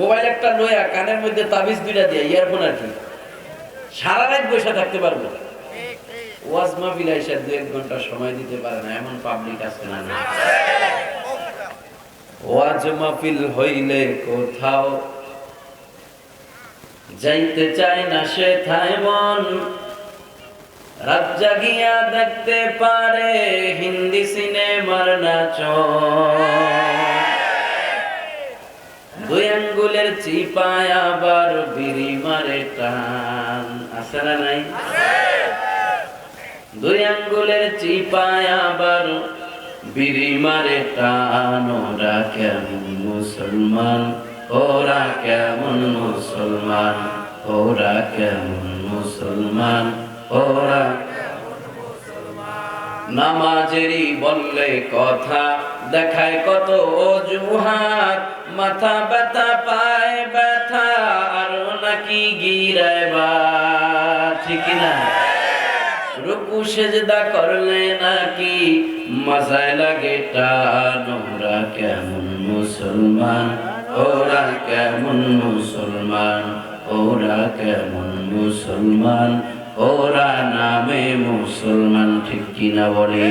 Mobile একটা লইয়া কানের মধ্যে তাবিজ দুইটা দিয়ে, ইয়ারফোন আর কি। সারা রাত বসে থাকতে পারব। দু এক ঘণ্টা সময় দিতে পারে না, এমন পাবলিক আছে না ওয়াজ মাহফিল হইলে কোথাও যাইতে চায় না সে থাই মন। রাত জাগিয়া দেখতে পারে হিন্দি সিনেমার নাচ দুই আঙ্গুলের চিপায় আবার বিড়ি মারে টান। আছে না নাই? দুই আঙ্গুলের চিপায় আবার বিড়ি মারে টান। ওরা কেমন মুসলমান? ওরা কেমন মুসলমান? ওরা কেমন মুসলমান? ওরা নামাজেরই বললে কথা, দেখায় কত অজুহাত, মাথা ব্যথা, পায় ব্যথা, আরও নাকি গিরায় বা, ঠিক না? রুকু সেজদা করলে নাকি মজায় লাগে টান ওরা কেমন মুসলমান, ওরা কেমন মুসলমান, ওরা কেমন মুসলমান। ওরা নামে মুসলমান ঠিক কিনা বলে?